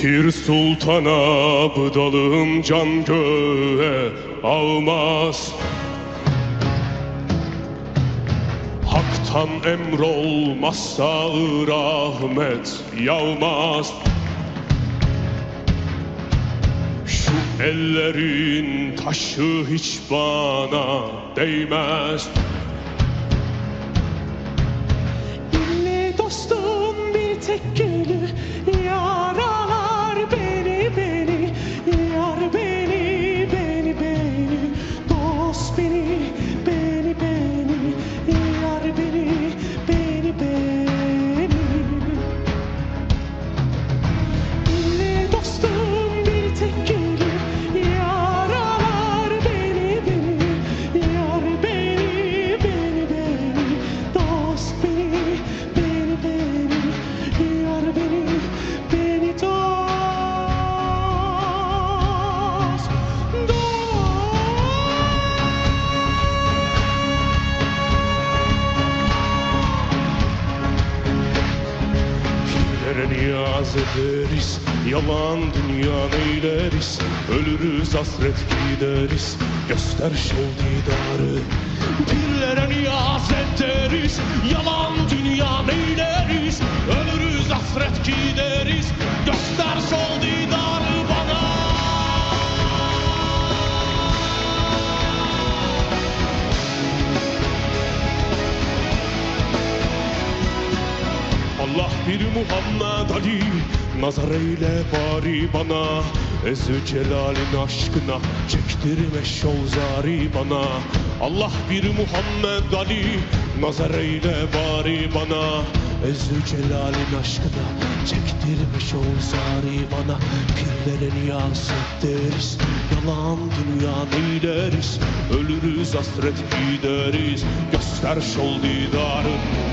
Pir sultana bıdalım can göğe almaz. Hak'tan emrolmazsa rahmet yağmaz. Şu ellerin taşı hiç bana değmez. İlle dostum bir tek gülü Pirlere niyaz ederiz Yalan dünya neyleriz? Ölürüz hasret gideriz Göster şol didarı Pirlere niyaz ederiz Yalan Allah bir Muhammed Ali. Nazar eyle bari bana. Ezü Celal'in aşkına Çektirme şol zari bana. Allah bir Muhammed Ali Nazar eyle bari bana. Ezü Celal'in aşkına Çektirme şol zari bana. Pirlere niyaz ederiz Yalan dünya neyleriz? Ölürüz hasret gideriz. Göster şol didarın Pirlere niyaz ederiz